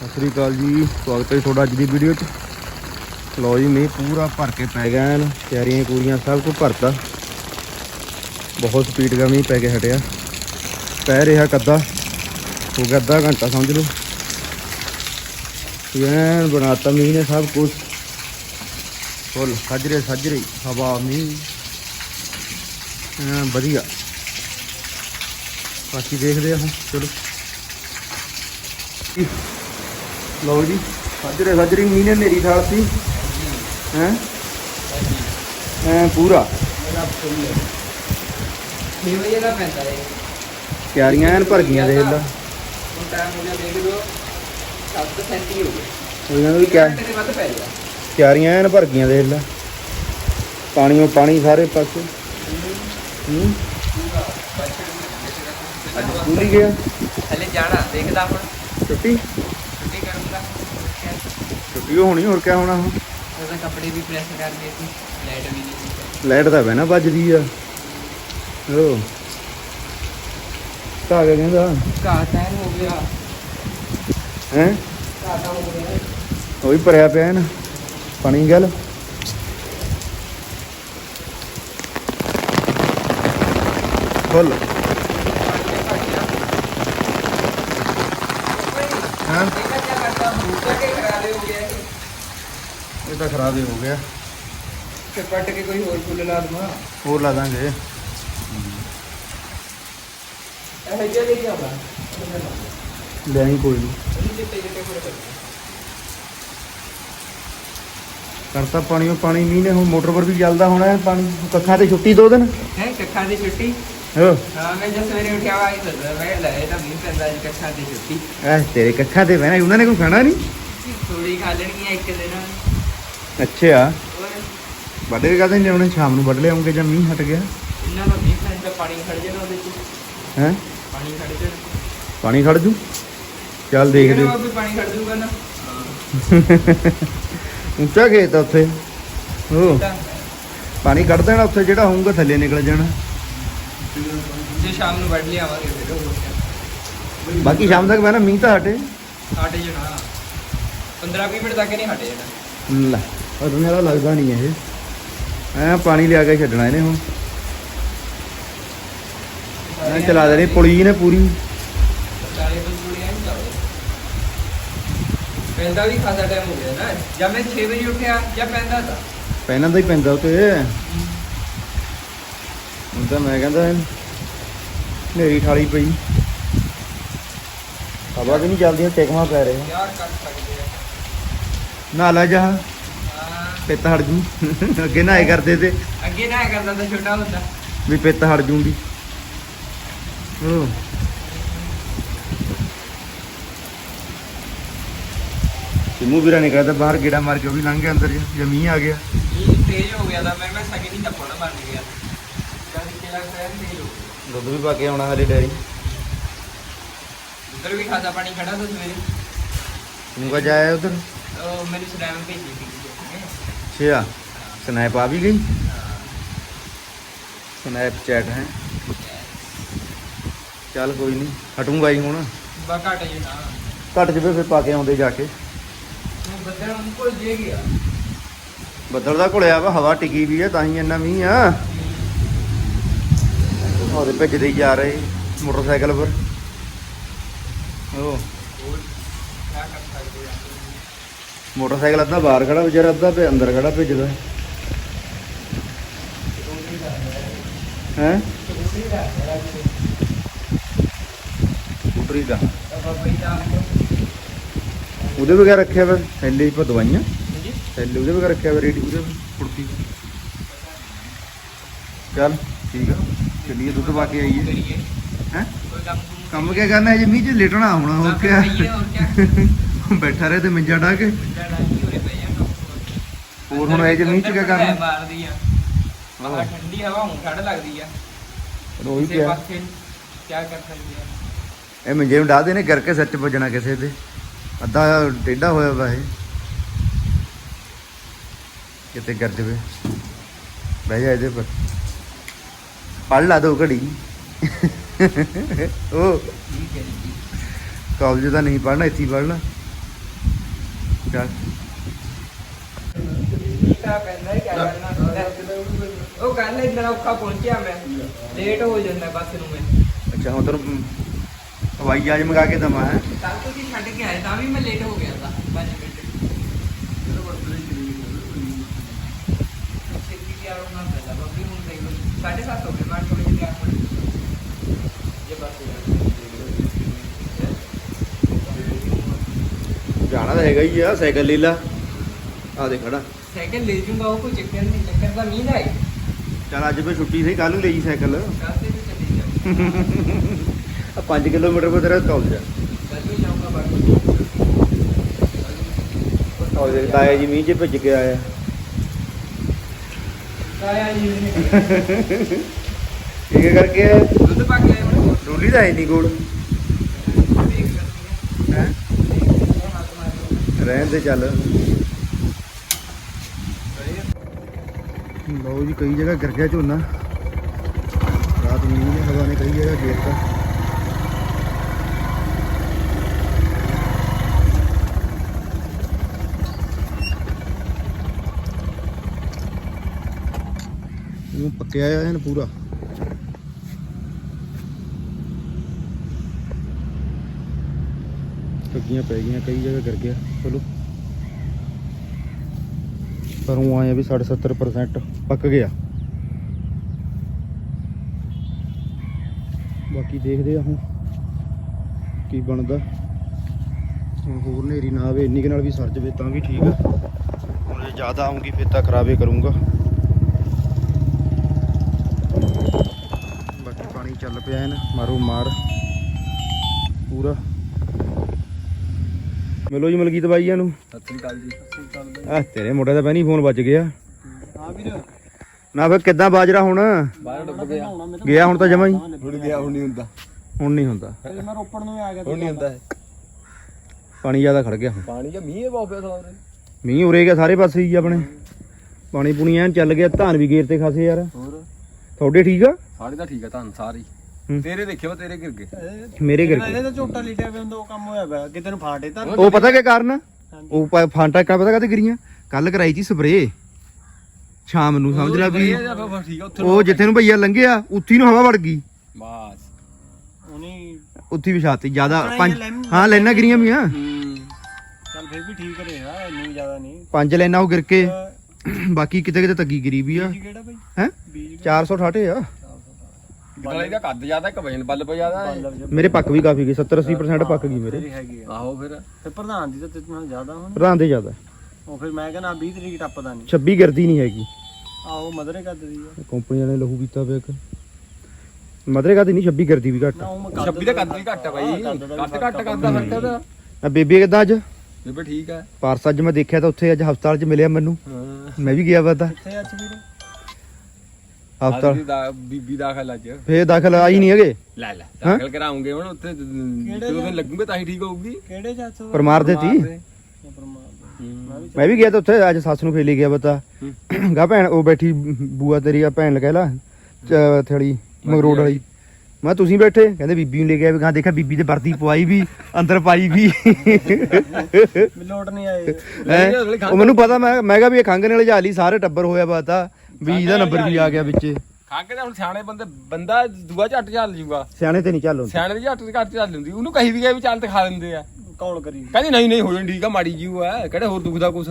ਸਤਿ ਸ੍ਰੀ ਅਕਾਲ ਜੀ, ਸਵਾਗਤ ਹੈ ਜੀ ਤੁਹਾਡਾ ਅੱਜ ਦੀ ਵੀਡੀਓ 'ਚ। ਲਓ ਜੀ, ਮੀਂਹ ਪੂਰਾ ਭਰ ਕੇ ਪੈ ਗਿਆ ਐਨ ਕਿਆਰੀਆਂ ਕੂਰੀਆਂ ਸਭ ਕੁਝ ਭਰਤਾ। ਬਹੁਤ ਸਪੀਡ ਦਾ ਮੀਂਹ ਪੈ ਕੇ ਹਟਿਆ। ਪੈ ਰਿਹਾ ਕੱਦਾ, ਹੋ ਗਿਆ ਅੱਧਾ ਘੰਟਾ, ਸਮਝ ਲਓ। ਐਨ ਬਣਾਤਾ ਮੀਂਹ ਨੇ ਸਭ ਕੁਝ ਫੁੱਲ ਸੱਜਰੇ ਸੱਜਰੇ, ਹਵਾ, ਮੀਂਹ। ਐਨ ਵਧੀਆ। ਬਾਕੀ ਦੇਖਦੇ ਆ ਹੁਣ, ਚਲੋ। ਲਓ ਜੀ ਸੱਜਰੇ ਸੱਜਰੀ ਮੀਂਹ ਨੇ ਮੇਰੀ ਥਾਲ ਸੀ ਹੈ? ਐ ਪੂਰਾ। ਦਾ ਪੈਂਦਾ ਹੈ ਕਿਆਰੀਆਂ ਐਨ ਭਰ ਗਈਆਂ ਦੇਖ ਲਾ। ਹੁਣ ਟਾਈਮ ਹੋ ਗਿਆ ਦੇਖ ਲਓ 7 ਸੈਂਟੀ ਹੋ ਗਏ। ਉਹਨਾਂ ਵੀ ਕਿਆ ਵੱਧ ਪੈ ਗਿਆ। ਕਿਆਰੀਆਂ ਐਨ ਭਰ ਗਈਆਂ ਦੇਖ ਲਾ। ਪਾਣੀਓ ਪਾਣੀ ਸਾਰੇ ਪਾਸੇ। ਹੂੰ? ਅੱਜ ਸਕੂਲ ਹੀ ਗਿਆ? ਹਲੇ ਜਾਣਾ ਦੇਖਦਾ ਹੁਣ। ਛੁੱਟੀ? ਹੋਣੀ ਹੋਰ ਕਿਆ ਹੋਣਾ ਹੁਣ? ਉਹਦਾ ਕੱਪੜੇ ਵੀ ਪ੍ਰੈਸ ਕਰਨੇ ਸੀ ਲਾਈਟ ਵੀ ਨਹੀਂ ਸੀ। ਲਾਈਟ ਤਾਂ ਬਹਿਣਾ ਵੱਜਦੀ ਆ। ਓ। ਕਾ ਗਿਆ ਕਹਿੰਦਾ? ਘਾਹ ਟਾਈਮ ਹੋ ਗਿਆ। ਹੈ? ਘਾਹ ਤਾਂ ਹੋ ਗਿਆ। ਉਹ ਵੀ ਭਰਿਆ ਪਿਆ ਹੈ ਨਾ। ਪਾਣੀ ਗੱਲ। ਫੁੱਲ ਹਾਂ? ਖਰਾਬ ਹੋ ਗਿਆ ਇਹ। ਇਹ ਤਾਂ ਖਰਾਬ ਹੀ ਹੋ ਗਿਆ। ਫਿਰ ਪੱਟ ਕੇ ਕੋਈ ਹੋਰ ਫੁੱਲ ਲਾ ਦਮਾ ਹੋਰ ਲਾ ਦਾਂਗੇ। ਇਹ ਜਿਹਾ ਨਹੀਂ ਆਉਂਦਾ ਲੈ ਆਈ ਕੋਈ ਨਹੀਂ ਉਹਨੂੰ ਫੁੱਲ ਕਰਤਾ ਪਾਣੀ ਉਹ ਪਾਣੀ ਮੀਂਹ ਨੇ ਹੁਣ ਮੋਟਰ ਪਰ ਵੀ ਚੱਲਦਾ ਹੋਣਾ ਹੈ। ਪਾਣੀ ਕੱਖਾਂ ਤੇ ਛੁੱਟੀ ਦੋ ਦਿਨ। ਹੈ ਕੱਖਾਂ ਦੀ ਛੁੱਟੀ? ਹੋ। ਹਾਂ ਮੈਂ ਜਦ ਸਵੇਰੇ ਉੱਠਿਆ ਵਾ ਇਹ ਸੋਚਦਾ ਮੈਂ ਲੈ ਇਹ ਤਾਂ ਮੀਂਹ ਪੈਂਦਾ ਅੱਜ ਕੱਖਾਂ ਦੀ ਛੁੱਟੀ। ਐ ਤੇਰੇ ਕੱਖਾਂ ਤੇ ਬਹਿਣਾ ਉਹਨਾਂ ਨੇ ਕੋਈ ਖਾਣਾ ਨਹੀਂ ਥੋੜੀ ਖਾ ਲੈਣਗੀਆਂ ਇੱਕ ਦਿਨ। ਅੱਛਾ। ਹੋਰ? ਵੱਡੇ ਕਹਦੇ ਨੇ ਉਹਨੇ ਸ਼ਾਮ ਨੂੰ ਵੱਢ ਲਿਆਉਂਗੇ ਜਾਂ ਮੀਂਹ ਹਟ ਗਿਆ? ਇਹਨਾਂ ਦਾ ਮੀਂਹ ਪੈਂਦਾ ਪਾਣੀ ਖੜ ਜਾਣਾ ਉਹਦੇ ਚ। ਹੈ? ਪਾਣੀ ਖੜ ਜਾਣਾ। ਪਾਣੀ ਖੜ ਜੂ? ਚੱਲ ਦੇਖਦੇ ਉਹ ਵੀ ਪਾਣੀ ਖੜ ਜਾਊਗਾ ਨਾ। ਉੱਚਾ ਖੇਤ ਆ ਉੱਥੇ। ਹੋ ਤਾਂ ਪਾਣੀ ਕੱਢ ਦੇਣਾ ਉੱਥੇ ਜਿਹੜਾ ਹੋਊਗਾ ਥੱਲੇ ਨਿਕਲ ਜਾਣਾ। ਜੇ ਸ਼ਾਮ ਨੂੰ ਵੱਢ ਲਿਆਵਾਂਗੇ ਫਿਰ। ਬਾਕੀ ਸ਼ਾਮ ਤੱਕ ਬਹਿਣਾ ਮੀਂਹ ਤਾਂ ਹਟੇ। ਹਟ ਜਾਣਾ। 15 20 ਮਿੰਟ ਤੱਕ ਨਹੀਂ ਹਟ ਜਾਣਾ ਲੈ ਪਰ ਮੇਰਾ ਲੱਗਦਾ ਨਹੀਂ ਇਹ। ਐ ਪਾਣੀ ਲਿਆ ਕੇ ਛੱਡਣਾ ਇਹਨੇ ਹੁਣ। ਐ ਚਲਾ ਦੇਣੀ ਪੁਲੀ ਨੇ ਪੂਰੀ। ਪੈਂਦਾ ਵੀ ਖਾਸਾ ਟਾਈਮ ਹੋ ਗਿਆ ਨਾ। ਜਦ ਮੈਂ 6 ਵਜੇ ਉੱਠਿਆ ਜਾਂ ਪੈਂਦਾ ਤਾਂ। ਪਹਿਲਾਂ ਦਾ ਹੀ ਪੈਂਦਾ ਉਤੇ ਹੁਣ ਤਾਂ ਮੈਂ ਕਹਿੰਦਾ ਹਨੇਰੀ ਠਾਲੀ ਪਈ। ਹਵਾ ਵੀ ਨਹੀਂ ਚੱਲਦੀ ਟੇਕਮਾ ਪੈ ਰਿਹਾ। ਯਾਰ ਕਰ ਸਕਦੇ। ਨਾ ਲੈ ਜਾ ਪਿੱਤ ਹਟ ਜੂ। ਅੱਗੇ ਨਾ ਇਹ ਕਰਦੇ ਤੇ। ਅੱਗੇ ਨਾ ਕਰਦਾ ਤਾਂ ਛੋਟਾ ਹੁੰਦਾ। ਵੀ ਪਿੱਤ ਹਟ ਜੂੰਦੀ ਹੋ ਸਿਮੂ ਵੀਰਾ ਨੇ ਕਹਿੰਦਾ ਬਾਹਰ ਗੇੜਾ ਮਾਰ ਕੇ ਉਹ ਵੀ ਲੰਘ ਗਿਆ ਅੰਦਰ ਜੇ। ਮੀਂਹ ਆ ਗਿਆ। ਇਹ ਤੇਜ਼ ਹੋ ਗਿਆ ਤਾਂ ਮੈਂ ਮੈਂ ਸਕੇ ਨਹੀਂ ਟੱਪਣਾ ਬਣ ਗਿਆ। ਜਦ ਕਿ ਲੱਗ ਰਿਹਾ ਤੇਜ਼ ਹੋ ਗਿਆ। ਦੁੱਧ ਵੀ ਪਾ ਕੇ ਆਉਣਾ ਹਲੇ ਡੈਰੀ ਉਧਰ ਵੀ ਖਾਸਾ ਪਾਣੀ ਖੜਾ ਤਾਂ ਸਵੇਰੇ। ਤੂੰ ਕਾ ਜਾਇਆ ਉਧਰ? ਉਹ ਮੈਨੂੰ ਸਨੈਪ ਭੇਜੀ ਸੀ ਛਿਆ ਸਨੈਪ ਆ ਵੀ ਗਈ? ਸਨੈਪ ਚੈਟ ਹੈ। ਚੱਲ ਕੋਈ ਨਹੀਂ ਹਟੂੰਗਾ ਹੀ ਹੁਣ। ਬਾ ਘਟ ਜੇ ਨਾ। ਘਟ ਜਵੇ ਫਿਰ ਪਾ ਕੇ ਆਉਂਦੇ ਜਾ ਕੇ। ਬੱਦਲ ਨੂੰ ਕੋਲ ਜੇ ਗਿਆ। ਬੱਦਲ ਦਾ ਘੁਲਿਆ ਵਾ ਹਵਾ ਟਿਕੀ ਵੀ ਹੈ ਤਾਂ ਹੀ ਇੰਨਾ ਮੀਂਹ ਆ। ਉਹਦੇ ਭੱਜਦੇ ਹੀ ਜਾ ਰਹੇ ਮੋਟਰਸਾਈਕਲ ਪਰ। ਉਹ ਹੋਰ ਕਿਆ ਕਰ ਸਕਦੇ ਆ ਮੋਟਰਸਾਈਕਲ ਅੱਧਾ ਬਾਹਰ ਖੜਾ ਵਿਚਾਰਾ ਅੱਧਾ ਤੇ ਅੰਦਰ ਖੜਾ ਭੇਜਦਾ। ਹੈ? ਸਕੂਟਰੀ ਦਾ। ਉਹਦੇ ਵਗੈਰ ਰੱਖਿਆ ਵਾ ਥੈਲੇ ਪਾ ਦਵਾਈਆਂ ਥੈਲੇ ਉਹਦੇ ਵਗੈਰ ਰੱਖਿਆ ਵਾ ਰੇਡੀ ਉਹਦੇ ਕੁੜਤੀ। ਚੱਲ ਠੀਕ ਆ। ਚੱਲੀਏ ਦੁੱਧ ਪਾ ਕੇ ਆਈਏ। ਹੈ? ਕੰਮ ਕੀ ਕਰਨਾ ਹੈ ਜੇ ਮੀਂਹ ਚ ਲੇਟਣਾ ਹੋਣਾ ਹੋਰ ਕਿਆ। ਬੈਠਾ ਰਹੇ ਤੇ ਮੰਜਾ ਢਾ ਕੇ। ਹੋਰ ਹੁਣ ਇਹ ਮੀਂਹ 'ਚ ਕਿਆ ਕਰਨਾ? ਮਾਰਦੀ ਆ। ਬਾਹਰ ਠੰਡੀ ਹਵਾ ਹੁਣ ਠੰਡ ਲੱਗਦੀ ਆ। ਰੋਈ ਪਿਆ ਪਾਸੇ ਕੀ ਕਰ ਸਕਦੇ ਆ। ਇਹ ਮੰਜੇ ਨੂੰ ਢਾ ਦੇਣੇ ਕਰਕੇ ਸੱਚ ਵੱਜਣਾ ਕਿਸੇ ਤੇ ਅੱਧਾ ਟੇਢਾ ਹੋਇਆ ਵਾ ਇਹ। ਕਿਤੇ ਕਰ ਜਵੇ। ਬਹਿ ਜਾ ਇਹਦੇ ਪਰ ਪੜ ਲਾ ਦੋ ਘੜੀ। ਉਹ। ਕਾਲਜ ਦਾ ਨਹੀਂ ਪੜਨਾ ਇੱਥੇ ਪੜਨਾ ਚੱਲ ਤਾਂ ਪੈਂਦਾ ਹੀ ਕਿਆ ਕਰਨਾ ਉਹ ਕੱਲ ਇੰਨਾ ਔਖਾ ਪਹੁੰਚਿਆ ਮੈਂ। ਲੇਟ ਹੋ ਜਾਂਦਾ ਬੱਸ ਨੂੰ ਮੈਂ। ਅੱਛਾ ਹੁਣ ਤੈਨੂੰ ਹਵਾਈ ਜਹਾਜ਼ ਮੰਗਾ ਕੇ ਦਵਾਂ ਹੈ? ਤਾਂ ਤੁਸੀਂ ਛੱਡ ਕੇ ਆਏ ਤਾਂ ਵੀ ਮੈਂ ਲੇਟ ਹੋ ਗਿਆ ਤਾਂ 5 ਮਿੰਟ। ਛੇਤੀ ਤਿਆਰ ਹੋਣਾ ਪੈਂਦਾ ਬਾਕੀ ਹੁਣ ਦੇਖ ਲਓ ਹੋ ਗਏ ਮੈਂ ਥੋੜੀ ਜਿਹੀ ਤਿਆਰ ਹੋਣੀ ਜੇ ਬੱਸ ਜਾਣਾ ਤਾਂ ਹੈਗਾ ਹੀ ਆ ਸਾਈਕਲ ਲੈ ਲਾ ਆ ਦੇ ਖੜਾ। ਸਾਈਕਲ ਲੈ ਜੂੰਗਾ ਉਹ ਕੋਈ ਚੱਕਰ ਨਹੀਂ ਚੱਕਰ ਦਾ ਮੀਂਹ ਦਾ ਹੈ ਚੱਲ ਅੱਜ ਫੇ ਛੁੱਟੀ ਸੀ ਕੱਲ ਨੂੰ ਲਈ ਸਾਈਕਲ। ਰਾਸਤੇ ਤੇ ਚੱਲੀ ਜਾਓ ਆ 5 ਕਿਲੋਮੀਟਰ ਕੋ ਤੇਰਾ ਤੌਲ ਜਾ। ਕੱਲ ਨੂੰ ਜਾਊਂਗਾ ਬਾਕੀ ਤੌਲ ਦੇ ਤਾਇਆ ਜੀ ਮੀਂਹ 'ਚ ਭਿੱਜ ਕੇ ਆਇਆ। ਆਇਆ। ਜੀ ਇਹ ਕਰਕੇ। ਦੁੱਧ ਪਾ ਕੇ ਆਇਆ ਡੋਲੀ ਦਾ ਹੈ ਨਹੀਂ ਕੋਲ ਦੇਖ ਸਕਦੀ ਹੈ ਹੈ ਹੱਥ ਮਾਰ ਰਹਿਣ ਦੇ ਚੱਲ। ਲਓ ਜੀ, ਕਈ ਜਗ੍ਹਾ ਗਿਰ ਗਿਆ ਝੋਨਾ। ਰਾਤ ਮੀਂਹ ਨੇ ਹਵਾ ਨੇ ਕਈ ਜਗ੍ਹਾ ਗੇਰਤਾ ਉਹ ਪੱਕਿਆ ਆ ਐਨ ਪੂਰਾ। ਠੱਗੀਆਂ ਪੈ ਗਈਆਂ, ਕਈ ਜਗ੍ਹਾ ਗਿਰ ਗਿਆ, ਚਲੋ। ਪਰ ਉਹ ਆਇਆ ਆ ਵੀ 70% ਪੱਕ ਗਿਆ। ਬਾਕੀ ਦੇਖਦੇ ਆ ਹੁਣ ਕੀ ਬਣਦਾ। ਹੁਣ ਹੋਰ ਨੇਰੀ ਨਾ ਆਵੇ, ਇੰਨੀ ਕੁ ਨਾਲ ਵੀ ਸਰ ਜਵੇ ਤਾਂ ਵੀ ਠੀਕ ਆ। ਹੁਣ ਜੇ ਜ਼ਿਆਦਾ ਆਉਂਗੀ ਫਿਰ ਤਾਂ ਖਰਾਬੇ ਕਰੂੰਗਾ। ਬਾਕੀ ਪਾਣੀ ਚੱਲ ਪਿਆ ਹੈ ਨਾ ਮਾਰੋ ਮਾਰ। ਪੂਰਾ। ਮਿਲੋ ਜੀ ਮਲਕੀਤ ਬਾਈਆਂ ਨੂੰ। ਸਤਿ ਸ੍ਰੀ ਅਕਾਲ ਜੀ ਸਤਿ ਸ੍ਰੀ ਅਕਾਲ ਆ ਤੇਰੇ ਮੋਢੇ ਦਾ ਪਹਿਨੀ ਫੋਨ ਵੱਜ ਗਿਆ। ਹਾਂ ਵੀਰ ਨਾ ਫਿਰ ਕਿੱਦਾਂ ਬਾਜਰਾ ਹੁਣ? ਬਾਹਰ ਡੁੱਬ ਗਿਆ ਗਿਆ ਹੁਣ ਤਾਂ ਜਮਾ ਹੀ। ਹੁਣ ਗਿਆ ਹੁਣ ਨਹੀਂ ਹੁੰਦਾ। ਹੁਣ ਨਹੀਂ ਹੁੰਦਾ। ਮੈਂ ਰੋਪੜ ਨੂੰ ਆ ਗਿਆ ਹੁਣ ਨਹੀਂ ਹੁੰਦਾ ਪਾਣੀ ਜ਼ਿਆਦਾ ਖੜ ਗਿਆ ਹੁਣ। ਪਾਣੀ ਜਾਂ ਮੀਂਹ ਬਹੁਤ ਪਿਆ ਸਾਰਾ ਮੀਂਹ ਉਰੇ ਗਿਆ ਸਾਰੇ ਪਾਸੇ ਹੀ ਆਪਣੇ। ਪਾਣੀ ਪੂਣੀ ਐਨ ਚੱਲ ਗਿਆ ਧਾਨ ਵੀ ਗੇਰ ਤੇ ਖਾਸੇ ਯਾਰ। ਹੋਰ? ਤੁਹਾਡੇ ਠੀਕ ਆ? ਸਾਡੇ ਤਾਂ ਠੀਕ ਆ ਤੁਹਾਨੂੰ ਸਾਰੀ। ਤੇਰੇ ਦੇਖਿਓ ਤੇਰੇ ਗਿਰ ਗਏ। ਮੇਰੇ ਗਿਰ ਗਏ। ਤਾਂ ਝੋਟਾ ਲਿਟਿਆ ਪਿਆ ਹੁੰਦਾ ਉਹ ਕੰਮ ਹੋਇਆ ਪਿਆ। ਕਿਤੇ ਨੂੰ ਫਾਟੇ ਤਾਂ ਉਹ ਪਤਾ ਕੀ ਕਾਰਨ? ਉਹ ਪ- ਫਾਂਟਾ ਕਾ ਪਤਾ ਕਾਤੇ ਗਿਰੀਆਂ? ਕੱਲ ਕਰਾਈ ਸੀ ਸਪਰੇ ਸ਼ਾਮ ਨੂੰ ਸਮਝ ਲੈ ਵੀ। ਠੀਕ ਆ ਉੱਥੇ ਉਹ ਜਿੱਥੇ ਨੂੰ ਭਈਆ ਲੰਘਿਆ ਉੱਥੀ ਨੂੰ ਹਵਾ ਵੜ ਗਈ। ਬਸ। ਉਹਨੇ ਉੱਥੀ ਵਿਛਾਤੀ ਜ਼ਿਆਦਾ ਆਪਣਾ ਪੰਜ ਲੈਮ- ਹਾਂ ਲੈਣਾ ਗਿਰੀਆਂ ਵੀ ਆ। ਹੂੰ। ਚੱਲ ਫਿਰ ਵੀ ਠੀਕ ਰਿਹਾ ਇੰਨੀ ਜ਼ਿਆਦਾ ਨਹੀਂ। ਪੰਜ ਲੈਣਾ ਉਹ ਗਿਰ ਕੇ। ਅਹ ਬਾਕੀ ਕਿਤੇ ਕਿਤੇ ਤੱਗੀ ਗਰੀ ਵੀ ਆ। ਬੀਜ ਕਿਹੜਾ ਬਈ? ਹੈ? ਬੀਜ 468 ਆ। ਨਾਲੇ ਦਾ ਕੱਦ ਜ਼ਿਆਦਾ ਇੱਕ ਵਜਨ ਬੱਲ ਪਾ ਜ਼ਿਆਦਾ ਹੈ ਮੇਰੇ ਪੱਕ ਵੀ ਕਾਫੀ ਗਈ 70 80% ਪੱਕ ਗਈ ਮੇਰੇ। ਤੇਰੀ ਹੈਗੀ ਆ। ਆਹੋ ਫਿਰ। ਫਿਰ ਪ੍ਰਧਾਨ ਦੀ ਤਾਂ ਤੇਰੇ ਨਾਲ ਜ਼ਿਆਦਾ ਹੁਣ। ਪ੍ਰਧਾਨ ਦੇ ਜ਼ਿਆਦਾ। ਉਹ ਫਿਰ ਮੈਂ ਕਹਿੰਦਾ 20 ਤਰੀਕ ਟੱਪਦਾ ਨਹੀਂ 26 ਗਿਰਦੀ ਨਹੀਂ ਹੈਗੀ। ਆਹੋ ਮਦਰੇ ਕੱਦ ਦੀ ਆ। ਕੰਪਨੀ ਵਾਲੇ ਨੇ ਲਹੂ ਪੀਤਾ ਪਿਆ ਇੱਕ। ਮਦਰੇ ਕਾ ਨਹੀਂ 26 ਗਿਰਦੀ ਵੀ ਘੱਟ। ਨਾ ਉਹ ਮੈਂ 26 ਦਾ ਕੱਦ ਵੀ ਘੱਟ ਆ ਬਾਈ। ਕੱਦ ਦਾ ਵੀ ਕੱਦ ਘੱਟ ਕਰਦਾ ਫ਼ਰਕ ਇਹਦਾ ਆ ਬੇਬੀ ਕਿੱਦਾਂ ਅੱਜ? ਬੇਬੇ ਠੀਕ ਆ। ਪਾਰਸ ਅੱਜ ਮੈਂ ਦੇਖਿਆ ਤਾਂ ਉੱਥੇ ਅੱਜ ਹਸਪਤਾਲ 'ਚ ਮਿਲਿਆ ਮੈਨੂੰ। ਹਾਂ। ਮੈਂ ਵੀ ਗਿਆ ਵਾ ਤਾਂ। ਕਿੱਥੇ ਅੱਜ ਵੀਰ? ਹਸਪਤਾਲ ਦਾ ਬੀਬੀ ਦਾਖਲ ਅੱਜ। ਫੇਰ ਦਾਖਲ ਆਈ ਨਹੀਂ ਹੈਗੇ? ਲੈ ਲੈ ਦਾਖਲ ਕਰਾਉਂਗੇ ਹੁਣ ਉੱਥੇ ਜਦੋਂ ਦਿਨ ਲੱਗੂਗੇ ਤਾਂ ਹੀ ਠੀਕ ਹੋਊਗੀ। ਕਿਹੜੇ ਚਾਚ ਪਰ ਮਾਰ ਦੇਤੀ ਮੈਂ ਵੀ ਗਿਆ ਤਾਂ ਉੱਥੇ ਅੱਜ ਸੱਸ ਨੂੰ ਫੇਰ ਲੈ ਗਿਆ ਬਤਾ। ਗਾ ਭੈਣ ਉਹ ਬੈਠੀ ਬੂਆ ਤੇਰੀ ਆ ਭੈਣ ਕਹਿ ਲਾ ਚ- ਥੜੀ ਮਗਰੋੜ ਵਾਲੀ। ਮੈਂ ਤੁਸੀਂ ਬੈਠੇ? ਕਹਿੰਦੇ ਬੀਬੀ ਨੂੰ ਲੈ ਗਿਆ ਵੀ ਗਾਂ ਦੇਖਿਆ ਬੀਬੀ ਤੇ ਵਰਦੀ ਪਵਾਈ ਵੀ ਅੰਦਰ ਪਾਈ ਵੀ। ਲੋਟ ਨਹੀਂ ਆਏ ਹੈਂ? ਉਹ ਮੈਨੂੰ ਪਤਾ ਮੈਂ ਮੈਂ ਕਿਹਾ ਵੀ ਇਹ ਖੰਗ ਨਾਲ ਜਾ ਲਈ ਸਾਰੇ ਟੱਬਰ ਹੋਇਆ ਪਤਾ ਵੀ ਇਹਦਾ ਨੰਬਰ ਵੀ ਆ ਗਿਆ ਵਿੱਚ। ਖਾਂਗੇ ਤਾਂ ਹੁਣ ਸਿਆਣੇ ਬੰਦੇ ਬੰਦਾ ਦੂਆ ਝੱਟ ਚੱਲ ਜੂਗਾ। ਸਿਆਣੇ ਤੇ ਨਹੀਂ ਚੱਲ ਹੁੰਦਾ। ਸਿਆਣੇ ਦੀ ਝੱਟ ਦੀ ਘੱਟ ਚੱਲ ਹੁੰਦੀ। ਉਹਨੂੰ ਕਹੀ ਵੀ ਗਿਆ ਵੀ ਚੱਲ ਤੇ ਖਾ ਲੈਂਦੇ ਆ। ਕੌਲ ਕਰੀ? ਕਹਿੰਦੀ ਨਹੀਂ ਨਹੀਂ ਹੋ ਜਾਣੀ ਠੀਕ ਆ ਮਾੜੀ ਜੀਉ ਆ। ਕਿਹੜੇ ਹੋਰ ਦੁਖਦਾ ਕੁਛ?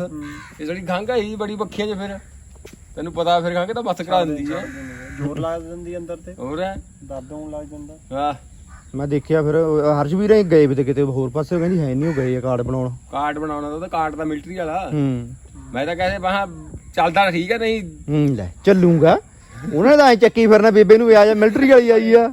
ਇਹ ਜਿਹੜੀ ਖੰਗ ਆਈ ਬੜੀ ਬੱਖੀਆਂ ਚ ਫਿਰ। ਤੈਨੂੰ ਪਤਾ ਫਿਰ ਖੰਗ ਤਾਂ ਬਸ ਕਰਾ ਦਿੰਦੀ ਆ। ਜ਼ੋਰ ਲਾ ਦਿੰਦੀ ਅੰਦਰ ਤੇ। ਹੋਰ ਹੈ? ਦਰਦ ਹੋਣ ਲੱਗ ਜਾਂਦਾ। ਵਾਹ। ਮੈਂ ਦੇਖਿਆ ਫਿਰ ਉਹ ਹਰਸ਼ਵੀਰ ਹੀ ਗਏ ਵੀ ਤੇ ਕਿਤੇ ਹੋਰ ਪਾਸੇ ਉਹ ਕਹਿੰਦੀ ਹੈ ਨਹੀਂ ਉਹ ਗਏ ਆ ਕਾਰਡ ਬਣਾਉਣ। ਕਾਰਡ ਬਣਾਉਣਾ ਤਾਂ ਕਾਰਡ ਤਾਂ ਮਿਲਟਰੀ ਵਾਲਾ। ਹੂੰ। ਮੈਂ ਤਾਂ ਕਹਿੰਦੇ ਬਾਹਾਂ ਚੱਲਦਾ ਠੀਕ ਹੈ ਨਹੀਂ? ਹੂੰ ਲੈ ਚੱਲੂਗਾ। ਉਹਨਾਂ ਦਾ ਐ ਚੱਕੀ ਫਿਰਨਾ ਬੇਬੇ ਨੂੰ ਵੀ ਆ ਜਾ ਮਿਲਟਰੀ ਵਾਲੀ ਆਈ ਆ।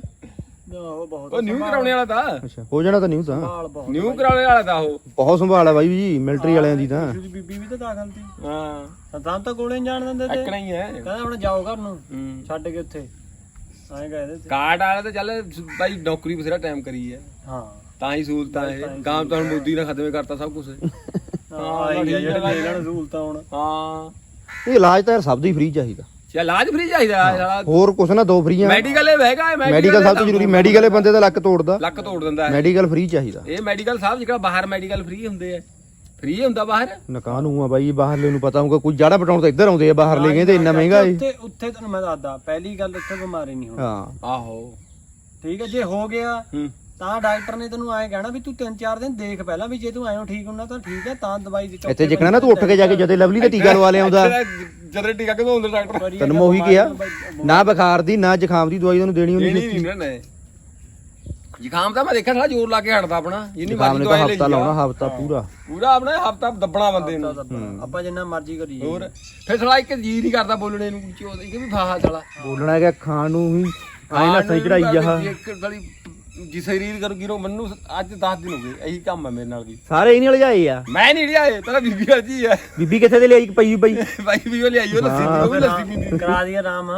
ਉਹ ਬਹੁਤ ਉਹ ਨਿਊ ਕਰਾਉਣੇ ਵਾਲਾ ਤਾਂ? ਅੱਛਾ ਹੋ ਜਾਣਾ ਤਾਂ ਨਹੀਂ ਤਾਂ। ਹਾਲ ਬਹੁਤ ਨਿਊ ਕਰਾਉਣੇ ਵਾਲਾ ਤਾਂ ਉਹ। ਬਹੁਤ ਸੰਭਾਲ ਆ ਬਾਈ ਜੀ ਮਿਲਟਰੀ ਵਾਲਿਆਂ ਦੀ ਤਾਂ। ਦੀ ਬੀਬੀ ਵੀ ਤਾਂ ਦਾਖਲ ਸੀ ਹਾਂ। ਤਾਂ ਕੋਲੇ ਨੀ ਜਾਣ ਦਿੰਦੇ ਤੇ। ਐਕਣਾ ਹੀ ਹੈ। ਕਹਿੰਦਾ ਹੁਣ ਜਾਓ ਘਰ ਨੂੰ ਹੂੰ। ਛੱਡ ਕੇ ਉੱਥੇ। ਐਂ ਗਏ ਤੇ ਕਾਰਡ ਵਾਲਾ ਤਾਂ ਚੱਲ ਬਾਈ ਨੌਕਰੀ ਬਥੇਰਾ ਟਾਈਮ ਕਰੀ ਹੈ ਹਾਂ। ਤਾਂ ਹੀ ਸਹੂਲਤਾਂ ਇਹ। ਗਾਮ ਤਾਂ ਹੁਣ ਮੋਦੀ ਨੇ ਖਤਮੇ ਕਰਤਾ ਸਭ ਕੁਝ ਹਾਂ ਇਹ ਜਿਹੜੇ ਲੈ ਲੈਣ ਸਹੂਲਤਾਂ ਹੁਣ। ਹਾਂ। ਇਹ ਇਲਾਜ ਤਾਂ ਯਾਰ ਸਭ ਦਾ ਫ੍ਰੀ ਚਾਹੀਦਾ। ਚਾ ਇਲਾਜ ਫ੍ਰੀ ਚਾਹੀਦਾ ਸਾਲਾ ਹੋਰ ਕੁਛ ਨਾ ਦੋ ਫ੍ਰੀਆਂ ਮੈਡੀਕਲ ਇਹ ਹੈਗਾ ਇਹ ਮੈਡੀਕਲ ਸਭ ਤੋਂ ਜ਼ਰੂਰੀ ਮੈਡੀਕਲ ਇਹ ਬੰਦੇ ਦਾ ਲੱਕ ਤੋੜਦਾ। ਲੱਕ ਤੋੜ ਦਿੰਦਾ ਹੈ। ਮੈਡੀਕਲ ਫ੍ਰੀ ਚਾਹੀਦਾ। ਇਹ ਮੈਡੀਕਲ ਸਾਹਿਬ ਜਿਹੜਾ ਬਾਹਰ ਮੈਡੀਕਲ ਫ੍ਰੀ ਹੁੰਦੇ ਆ। ਫ੍ਰੀ ਹੁੰਦਾ ਬਾਹਰ? ਨਕਾਨ ਨੂੰ ਆ ਬਾਈ ਬਾਹਰਲੇ ਨੂੰ ਪਤਾ ਹੋਊਗਾ ਕੋਈ ਜਾੜਾ ਪਟਾਉਣ ਤਾਂ ਇੱਧਰ ਆਉਂਦੇ ਆ ਬਾਹਰਲੇ ਕਹਿੰਦੇ ਇੰਨਾ ਮਹਿੰਗਾ ਏ ਉੱਥੇ ਉੱਥੇ ਤੈਨੂੰ ਮੈਂ ਦੱਸਦਾ ਪਹਿਲੀ ਗੱਲ ਉੱਥੇ ਬਿਮਾਰੀ ਨਹੀਂ ਹੋਣੀ ਹਾਂ। ਆਹੋ। ਠੀਕ ਹੈ ਜੇ ਹੋ ਗਿਆ ਹੂੰ। ਤਾਂ ਡਾਕਟਰ ਨੇ ਤੈਨੂੰ ਐਂ ਕਹਿਣਾ ਵੀ ਤੂੰ ਤਿੰਨ ਚਾਰ ਦਿਨ ਦੇਖ ਪਹਿਲਾਂ ਵੀ ਜੇ ਤੂੰ ਐਂ ਠੀਕ ਹੁੰਨਾ ਤਾਂ ਠੀਕ ਹੈ ਤਾਂ ਦਵਾਈ ਦੀ ਇੱਥੇ ਜਿਕਣਾ ਨਾ ਤੂੰ ਉੱਠ ਕੇ ਜਾ ਕੇ ਜਦੇ ਲਵਲੀ ਦਾ ਟੀਕਾ ਲਵਾ ਲਿਆਉਂਦਾ ਜਦਰੇ ਟੀਕਾ ਕਿਦੋਂ ਹੁੰਦਾ ਡਾਕਟਰ? ਤੈਨੂੰ ਉਹੀ ਕਿਹਾ ਨਾ ਬੁਖਾਰ ਦੀ ਨਾ ਜ਼ੁਕਾਮ ਦੀ ਦਵਾਈ ਉਹਨੂੰ ਦੇਣੀ ਇਹ ਉਹਨੂੰ ਨਹੀਂ ਨਹੀਂ। ਰਹਿਣਾ ਜ਼ੁਕਾਮ ਤਾਂ ਮੈਂ ਦੇਖਿਆ ਥੋੜਾ ਜ਼ੋਰ ਲਾ ਕੇ ਹਟਦਾ ਆਪਣਾ। ਇਹ ਨਹੀਂ ਜ਼ੁਕਾਮ ਮਰਜ਼ੀ ਦਵਾਈ ਲੈ ਹਫਤਾ ਲਾਉਣਾ ਹਫਤਾ ਪੂਰਾ। ਪੂਰਾ ਆਪਣਾ ਹਫਤਾ ਦੱਬਣਾ ਬੰਦੇ ਨੂੰ। ਆਪਾਂ ਜਿੰਨਾ ਮਰਜ਼ੀ ਕਰੀਏ। ਹੋਰ ਫਿਰ ਥੋੜਾ ਇੱਕ ਜੀ ਨਹੀਂ ਕਰਦਾ ਬੋਲਣੇ ਨੂੰ ਉਹ ਕਿ ਵੀ ਫਾਹਾ ਥਲਾ ਬੋਲਣਾ ਹੈਗਾ ਖਾਣ ਨੂੰ ਹੀ ਆਈ ਨਾ ਸਹੀ ਚੜਾਈ ਆ। ਇੱਕ ਥਲੀ ਜੀ ਸਰੀਰ ਕਰ ਗਿਰੋ ਮੈਨੂੰ ਅੱਜ 10 ਦਿਨ ਹੋ ਗਏ ਇਹੀ ਕੰਮ ਹੈ ਮੇਰੇ ਨਾਲ ਵੀ। ਸਾਰੇ ਇਹਨੇ ਲਜਾਏ ਆ। ਮੈਂ ਨਹੀਂ ਲਿਆਏ ਤੇਰਾ ਬੀਬੀ ਵਾਜੀ ਹੈ ਬੀਬੀ ਕਿੱਥੇ ਦੇ ਲਈ ਪਈ ਪਈ ਬਾਈ ਵੀ ਉਹ ਲਿਆਈ ਉਹ ਲੱਸੀ ਉਹ ਵੀ ਲੱਸੀ ਪੀਂਦੀ ਕਰਾ ਦਈਏ ਆਰਾਮ।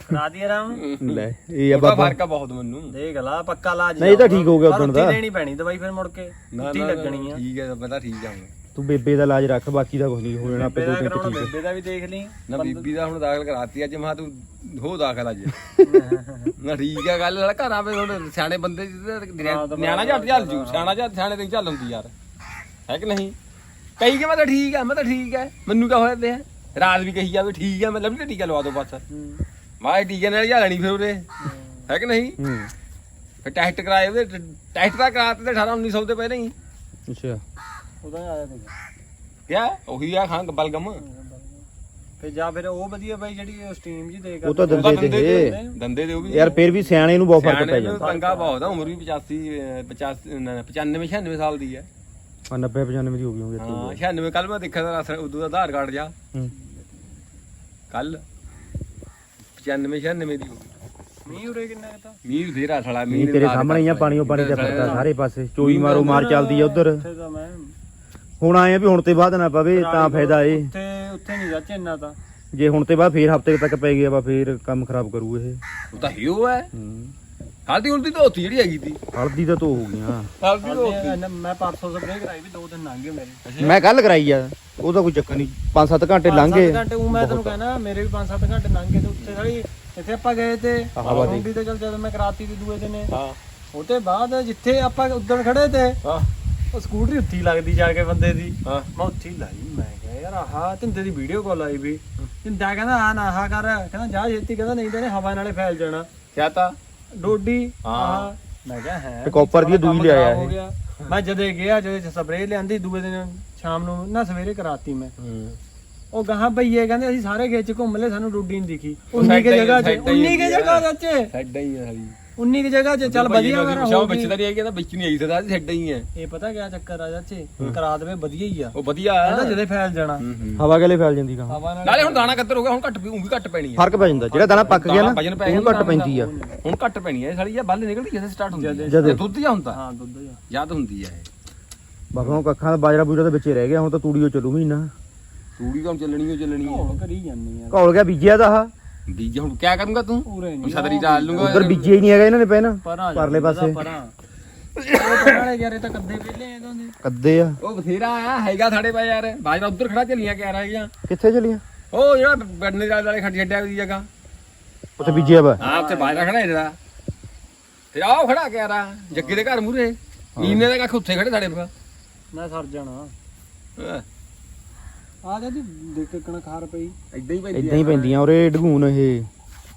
ਕਰਾ ਦਈਏ ਆਰਾਮ। ਲੈ ਇਹ ਆ ਬਾਬਾ। ਫ਼ਰਕ ਆ ਬਹੁਤ ਮੈਨੂੰ। ਦੇਖ ਲਾ ਪੱਕਾ ਇਲਾਜ ਨਹੀਂ, ਤਾਂ ਠੀਕ ਹੋ ਗਿਆ ਉੱਥੇ ਦਾ। ਦੇਣੀ ਪੈਣੀ ਦਵਾਈ ਫਿਰ ਮੁੜ ਕੇ। ਹੀ ਲੱਗਣੀ ਆ। ਠੀਕ ਹੈ ਪਤਾ ਠੀਕ ਆ ਹੁਣ। ਤੂੰ ਬੇਬੇ ਦਾ ਇਲਾਜ ਰੱਖ ਬਾਕੀ ਦਾ ਕੁਝ ਨਹੀਂ ਹੋ ਜਾਣਾ ਆਪੇ ਦੋ ਦਾ ਦਿਨ ਚ ਠੀਕ ਬੇਬੇ ਦਾ ਵੀ ਦੇਖ ਲਈ। ਨਾ ਬੀਬੀ ਦਾ ਹੁਣ ਦਾਖਲ ਕਰਾਤੀ ਅੱਜ ਮਾ ਤੂੰ ਹੋ ਦਾਖਲ ਅੱਜ। ਨਾ ਠੀਕ ਆ ਗੱਲ ਨਾਲ ਘਰਾਂ ਵਿੱਚ ਹੁਣ ਸਿਆਣੇ ਬੰਦੇ ਜਿਹਦੇ ਨਿਆਣਾ ਝੱਟ ਚੱਲ ਜੂ ਸਿਆਣਾ ਝੱਟ ਸਿਆਣੇ ਤੇ ਚੱਲ ਹੁੰਦੀ ਯਾਰ। ਹੈ ਕਿ ਨਹੀਂ? ਕਈ ਕਿ ਮੈਂ ਤਾਂ ਠੀਕ ਆ ਮੈਂ ਤਾਂ ਠੀਕ ਆ। ਮੈਨੂੰ ਕਿਆ ਹੋਇਆ ਤੇ ਰਾਤ ਵੀ ਕਹੀ ਜਾਵੇ ਠੀਕ ਆ ਮੈਂ ਲੱਭੀ ਟੀਕਾ ਲਵਾ ਦੋ ਬਸ। ਮੈਂ ਇਹ ਟੀਕੇ ਨਾਲ ਜਾਲਣੀ ਫਿਰ ਉਰੇ ਹੈ। ਕਿ ਨਹੀਂ? ਫਿਰ ਟੈਸਟ ਕਰਾਏ ਉਹਦੇ ਟੈਸਟ ਤਾਂ ਕਰਾਤੇ ਤੇ 18 1900 ਦੇ ਪਹਿਲਾਂ ਹੀ। ਅੱਛਾ। ਉਹਦਾ ਆਇਆ ਤੇ ਕਿਆ? ਉਹੀ ਆ ਖੰਗ ਬਲਗਮ। ਫਿਰ ਜਾਂ ਫਿਰ ਉਹ ਵਧੀਆ ਬਾਈ ਜਿਹੜੀ ਉਹ ਸਟੀਮ ਜੀ ਦੇ ਉਹ ਤਾਂ ਦੰਦੇ ਤੇ ਦੇ ਦੰਦੇ ਦੇ ਉਹ ਵੀ ਯਾਰ ਫੇਰ ਵੀ ਸਿਆਣੇ ਨੂੰ ਬਹੁਤ ਫ਼ਰਕ ਸਿਆਣੇ ਪੈ ਨੂੰ ਜਾਂਦਾ। ਤੰਗਾ ਬਹੁਤ ਆ ਉਮਰ ਵੀ 85 ਅਹ, 85 95 96 ਸਾਲ ਦੀ ਹੈ ਆ 90 95 ਦੀ ਹੋ ਗਈ ਹਾਂ 96 ਕੱਲ ਮੈਂ ਦੇਖਿਆ ਤਾਂ ਰਸ- ਉਦੋਂ ਦਾ ਆਧਾਰ ਕਾਰਡ ਜਾ। ਹੂੰ। ਕੱਲ 95 96 ਦੀ ਹੋ ਗਈ। ਮੀਂਹ ਉਰੇ ਕਿੰਨਾ ਕੁ ਤਾਂ? ਮੀਂਹ ਸਾਲਾ ਤੇਰੇ ਸਾਹਮਣੇ ਹੀ ਆ ਪਾਣੀ ਉਹ ਪਾਣੀ ਦਾ ਫਿਰਦਾ ਸਾਰੇ ਪਾਸੇ ਚੋਈ ਮਾਰੋ ਮਾਰ ਚੱਲਦੀ ਆ ਉਧਰ। ਤਾਂ ਮੈਂ ਹੁਣ ਆਏ ਆ ਵੀ ਹੁਣ ਤੇ ਬਾਅਦ ਨਾ ਪਵੇ ਤਾਂ ਫਾਇਦਾ ਏ। ਉੱਥੇ ਉੱਥੇ ਨਹੀਂ ਜਾਚੇ ਇੰਨਾ ਤਾਂ। ਜੇ ਹੁਣ ਤੇ ਬਾਅਦ ਫੇਰ ਹਫ਼ਤੇ ਤੱਕ ਪੈ ਗਿਆ ਵਾ ਫੇਰ ਕੰਮ ਖਰਾਬ ਕਰੂ ਇਹ। ਉਹ ਤਾਂ ਹਿਓ ਹੈ ਹੂੰ। ਹਲਦੀ ਉਲਦੀ ਤਾਂ ਉੱਥੀ ਜਿਹੜੀ ਹੈਗੀ ਤੀ। ਹਲਦੀ ਤਾਂ ਧੋ ਹੋ ਗਈਆਂ। ਹਲਦੀ ਤਾਂ ਇੰਨਾ- ਮੈਂ 500 ਸਪਰੇ ਕਰਾਈ ਵੀ ਦੋ ਦਿਨ ਲੰਘ ਗਏ ਮੇਰੇ। ਮੈਂ ਕੱਲ ਕਰਾਈ ਆ ਉਹਦਾ ਕੋਈ ਚੱਕਰ ਨਹੀਂ 5-7 ਘੰਟੇ ਲੰਘ ਗਏ। ਪੰਜ ਸੱਤ ਘੰਟੇ ਉਹ ਮੈਂ ਤੈਨੂੰ ਕਹਿਣਾ ਮੇਰੇ ਵੀ 5-7 ਘੰਟੇ ਲੰਘ ਗਏ ਤੇ ਉੱਥੇ ਸਾਲੀ ਇੱਥੇ ਆਪਾਂ ਗਏ ਤੇ ਹਵਾ ਦੀ। ਰੌਂਡੀ ਤੇ ਚੱਲ ਜਦੋਂ ਮੈਂ ਕਰਾਤੀ ਦੀ ਦੂਏ ਦਿਨ ਹਾਂ। ਉਹ ਤੇ ਬਾਅਦ ਜਿੱਥੇ ਆਪਾਂ ਉਦੋਂ ਖੜੇ ਤੇ ਹਾਂ। ਉਹ ਸਕੂਟਰੀ ਉੱਤੀ ਲੱਗਦੀ ਜਾ ਕੇ ਬੰਦੇ ਦੀ। ਹਾਂ। ਮੈਂ ਉੱਥੇ ਲਾਈ ਮੈਂ ਕਿਹਾ ਯਾਰ ਆਹ ਤਿੰਦੇ ਦੀ ਵੀਡੀਓ ਕਾਲ ਆਈ ਵੀ। ਤਿੰਦਾ ਕਹਿੰਦਾ ਆ ਨਾ ਆਹ ਕਰ। ਕਹਿੰਦਾ ਜਾ ਛੇਤੀ। ਕਹਿੰਦਾ ਨਹੀਂ ਤਾਂ ਇਹਨੇ ਹਵਾ ਨਾਲੇ ਫੈਲ ਜਾਣਾ। ਕਿਆ ਤਾ? ਡੋਡੀ ਹਾਂ। ਆਹ। ਮੈਂ ਕਿਹਾ ਹੈ ਤੇ ਕਾਪਰ ਦੀ ਦੂਈ ਲਿਆਇਆ ਇਹ। ਮੈਂ ਜਦੇ ਗਿਆ ਜਦੇ ਸਪਰੇਅ ਲਿਆਂਦੀ ਦੂਏ ਦਿਨ ਸ਼ਾਮ ਨੂੰ ਨਾ ਸਵੇਰੇ ਕਰਾਤੀ ਮੈਂ। ਉਹ ਗਾਹਾਂ ਭਈਏ ਕਹਿੰਦੇ ਅਸੀਂ ਸਾਰੇ ਖੇਤ ਚ ਘੁੰਮ ਲਏ ਸਾਨੂੰ ਡੋਡੀ ਨਹੀਂ ਦਿਖੀ। 19 ਕੇ ਹੀ- ਜਗ੍ਹਾ 'ਚ ਹੀ 19 ਕੇ। ਜਗ੍ਹਾ ਚਾਚੇ ਸੈੱਡਾ ਹੀ ਹੈ ਸਾਲੀ 19 ਕੀ ਜਗ੍ਹਾ 'ਚ ਚੱਲ ਵਧੀਆ ਮੇਰਾ ਸ਼ਾਮ ਹੋ ਵਿੱਚ ਤਾਂ ਨਹੀਂ ਆਈ ਕਹਿੰਦਾ ਵਿੱਚ ਨਹੀਂ ਆਈ ਸਦਾ ਸੈੱਡਾ ਹੀ ਹੈ। ਇਹ ਪਤਾ ਕਿਆ ਚੱਕਰ ਆ ਚਾਚੇ? ਕਰਾ ਦੇਵੇ ਵਧੀਆ ਹੀ ਆ। ਉਹ ਵਧੀਆ ਕਹਿੰਦਾ ਜਦੇ ਫੈਲ ਜਾਣਾ। ਹਵਾ ਗਲੇ ਫੈਲ ਜਾਂਦੀ ਹਵਾ ਨਾਲ ਨਾਲੇ ਹੁਣ ਦਾਣਾ ਕੱਤਰ ਹੋ ਗਿਆ ਹੁਣ ਘੱਟ ਵੀ ਉਹ ਵੀ ਘੱਟ ਪੈਣੀ ਹੈ ਫ਼ਰਕ ਪੈ ਜਾਂਦਾ ਜਿਹੜਾ ਦਾਣਾ ਪੱਕ ਗਿਆ ਨਾ ਵਜਨ ਪੈ ਉਹਨੂੰ ਗਿਆ ਘੱਟ ਪੈਂਦੀ ਆ। ਹੁਣ ਘੱਟ ਪੈਣੀ ਹੈ ਸਾਲੀ ਆ ਬੱਲ ਨਿਕਲਦੀ ਜਿਵੇਂ ਸਟਾਰਟ ਹੁੰਦੀ ਹੈ ਜਦੋਂ। ਇਹ ਦੁੱਧ ਜਾਂ ਹੁੰਦਾ ਹਾਂ ਦੁੱਧ ਆ ਯਾਦ ਹੁੰਦੀ ਹੈ ਬਾਬਾ ਉਹ ਕੱਖਾਂ ਦਾ ਬਾਜਰਾ ਬੂਜਰਾ ਦੇ ਵਿੱਚੇ ਰਹਿ ਗਿਆ ਹੁਣ ਤਾਂ ਤੂੜੀਓ ਚੱਲੂ ਮਹੀਨਾ ਤੂੜੀ ਤਾਂ ਚੱਲਣੀ ਚੱਲਣੀ ਹੈ ਕਰੀ ਜਾਂਦੀ ਆ। ਘੋਲ ਗਿਆ ਬੀਜਿਆ ਦਾ ਆ ਬੀਜ ਹੁਣ ਕਿਆ ਕਰੂੰਗਾ ਤੂੰ? ਪੂਰੇ ਹੁਣ ਨਹੀਂ ਛਤਰੀ ਡਾਲ ਲੂੰਗਾ ਉਧਰ ਬੀਜਿਆ ਹੀ ਨਹੀਂ ਹੈਗਾ ਇਹਨਾਂ ਨੇ ਪਹਿਲਾਂ। ਪਰਾਂ ਪਰਲੇ ਪਾਸੇ। ਪਰਾਂ ਉਹ ਪਰਾਂ ਵਾਲੇ ਯਾਰ ਇਹ ਤਾਂ ਕੱਦੇ ਵੇਲੇ ਇਹਨਾਂ ਦੇ ਕੱਦੇ ਆ। ਉਹ ਬਥੇਰਾ ਆਇਆ ਹੈਗਾ ਸਾਡੇ ਪਾ ਯਾਰ। ਬਾਜਰਾ ਉਧਰ ਖੜਾ ਚੱਲੀਆਂ ਕਿਆ ਰਹਿ ਗਿਆ ਕਿੱਥੇ ਚਲੀਆਂ ਉਹ ਜਿਹੜਾ ਵਾਲੇ ਖੱਡ ਛੱਡਿਆ ਦੀ ਜਗ੍ਹਾ। ਉੱਥੇ ਬੀਜਿਆ ਵਾ। ਹਾਂ ਉੱਥੇ ਬਾਜਰਾ ਖੜਾ ਇਹਦਾ। ਤੇ ਆਹ ਖੜਾ ਕਿਆ ਰਾ ਜੱਗੇ ਦੇ ਘਰ ਮੂਰੇ ਮੀਨੇ ਦੇ ਕੱਖ ਉੱਥੇ ਖੜੇ ਸਾਡੇ ਪਾ ਮੈਂ ਸਰ ਜਾਣਾ। ਆ ਜਾ ਜੀ ਦੇਖ ਕੇ ਕਣਾ ਖਾਰ ਪਈ। ਏਦਾਂ ਹੀ ਪੈਂਦੀ ਇਦਾਂ ਹੀ ਪੈਂਦੀਆਂ ਉਰੇ ਢਗੂਨ ਇਹ।